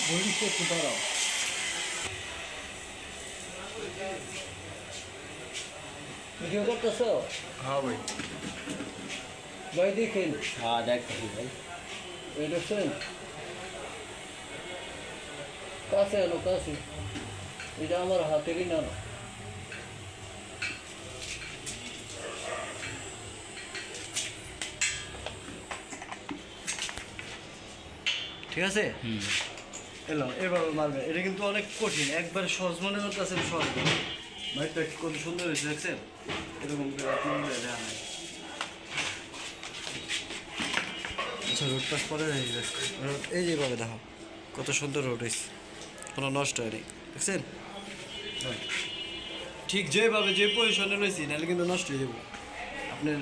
একটু একটু দাঁড়াও ভিডিও করতেছ হ্যাঁ ভাই ভাই দেখেন হ্যাঁ দেখতেছি ভাই এটা শুন কাছে এলো কাছে এটা আমার হাতেরই না ঠিক আছে? এলো এবার মারবে। এটা কিন্তু অনেক কঠিন একবার সহজ মনে করতেছে সহজ। ভাইটা কত সুন্দর হয়েছে দেখছেন? এরকম করে করে দেওয়া হয় আচ্ছা রোড পাস পরে এই যেভাবে দেখো কত সুন্দর রোড হয়েছে। কোনো নষ্ট হয়নি দেখছেন? ঠিক যেভাবে যে পজিশনে রয়েছি নাহলে কিন্তু নষ্ট হয়ে যাব। আপনার